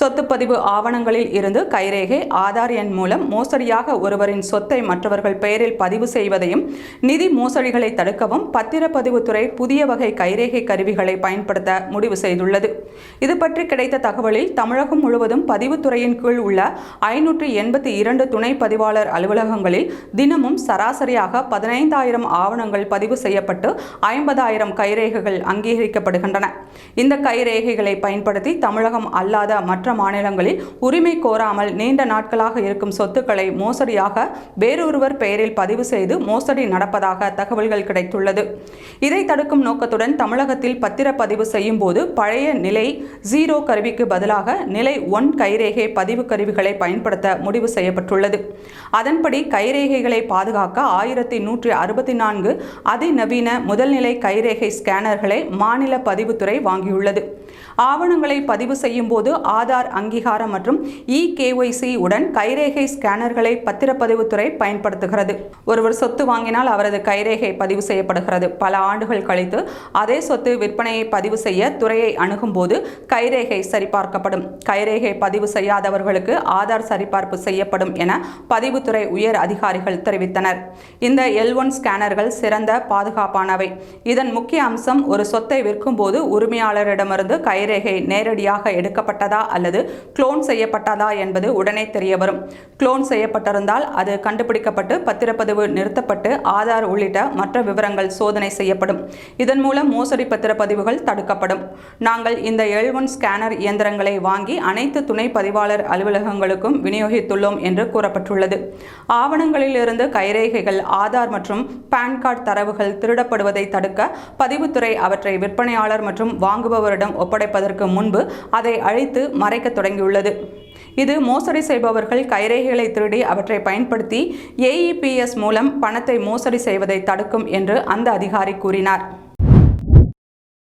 சொத்துப்பதிவு ஆவணங்களில் இருந்து கைரேகை ஆதார் எண் மூலம் மோசடியாக ஒருவரின் சொத்தை மற்றவர்கள் பெயரில் பதிவு செய்வதையும் நிதி மோசடிகளை தடுக்கவும் பத்திரப்பதிவுத்துறை புதிய வகை கைரேகை கருவிகளை பயன்படுத்த முடிவு செய்துள்ளது. இது பற்றி கிடைத்த தகவலில் தமிழகம் முழுவதும் பதிவுத்துறையின் கீழ் உள்ள ஐநூற்று எண்பத்தி இரண்டு துணை பதிவாளர் அலுவலகங்களில் தினமும் சராசரியாக பதினைந்தாயிரம் ஆவணங்கள் பதிவு செய்யப்பட்டு ஐம்பதாயிரம் கைரேகைகள் அங்கீகரிக்கப்படுகின்றன. இந்த கைரேகைகளை பயன்படுத்தி தமிழகம் அல்லாத மற்ற மாநிலங்களில் உரிமை கோராமல் நீண்ட நாட்களாக இருக்கும் சொத்துக்களை மோசடியாக வேறொருவர் பெயரில் பதிவு செய்து மோசடி நடப்பதாக தகவல்கள் கிடைத்துள்ளது. இதை தடுக்கும் நோக்கத்துடன் தமிழகத்தில் பத்திரப்பதிவு செய்யும் போது பழைய நிலை ஜீரோ கருவிக்கு பதிலாக நிலை ஒன் கைரேகை பதிவு கருவிகளை பயன்படுத்த முடிவு செய்யப்பட்டுள்ளது. அதன்படி கைரேகைகளை பாதுகாக்க ஆயிரத்தி நூற்றி அறுபத்தி நான்கு அதிநவீன முதல்நிலை கைரேகை ஸ்கேனர்களை மாநில பதிவுத்துறை வாங்கியுள்ளது. ஆவணங்களை பதிவு செய்யும் போது ஆதார் அங்கீகாரம் மற்றும் இ கேஒய்சி உடன் கைரேகை ஸ்கேனர்களை பத்திரப்பதிவுத்துறை பயன்படுத்துகிறது. ஒருவர் சொத்து வாங்கினால் அவரது கைரேகை பதிவு செய்யப்படுகிறது. பல ஆண்டுகள் கழித்து அதே சொத்து விற்பனையை பதிவு செய்ய துறையை அணுகும் போது கைரேகை சரிபார்க்கப்படும். கைரேகை பதிவு செய்யாதவர்களுக்கு ஆதார் சரிபார்ப்பு செய்யப்படும் என பதிவுத்துறை உயர் அதிகாரிகள் தெரிவித்தனர். இந்த எல் ஒன் ஸ்கேனர்கள் சிறந்த பாதுகாப்பானவை. இதன் முக்கிய அம்சம் ஒரு சொத்தை விற்கும்போது உரிமையாளரிடமிருந்து கைரேகை நேரடியாக எடுக்கப்பட்டதா அல்லது குளோன் செய்யப்பட்டதா என்பது உடனே தெரிய வரும் குளோன் செய்யப்பட்டிருந்தால் அது கண்டுபிடிக்கப்பட்டு பத்திரப்பதிவு நிறுத்தப்பட்டு ஆதார் உள்ளிட்ட மற்ற விவரங்கள் சோதனை செய்யப்படும். இதன் மூலம் மோசடி பத்திரப்பதிவுகள் தடுக்கப்படும். நாங்கள் இந்த எல் ஒன் ஸ்கேனர் இயந்திரங்களை வாங்கி அனைத்து துணை பதிவாளர் அலுவலகங்களுக்கும் விநியோகித்துள்ளோம் என்று கூறப்பட்டுள்ளது. ஆவணங்களிலிருந்து கைரேகைகள் ஆதார் மற்றும் பான் கார்டு தரவுகள் திருடப்படுவதை தடுக்க பதிவுத்துறை அவற்றை விற்பனையாளர் மற்றும் வாங்குபவரிடம் ஒப்படைப்பதற்கு முன்பு அதை அழித்து மறைக்க தொடங்கியுள்ளது. இது மோசடி செய்பவர்கள் கைரேகைகளை திருடி அவற்றை பயன்படுத்தி ஏஇபிஎஸ் மூலம் பணத்தை மோசடி செய்வதை தடுக்கும் என்று அந்த அதிகாரி கூறினார்.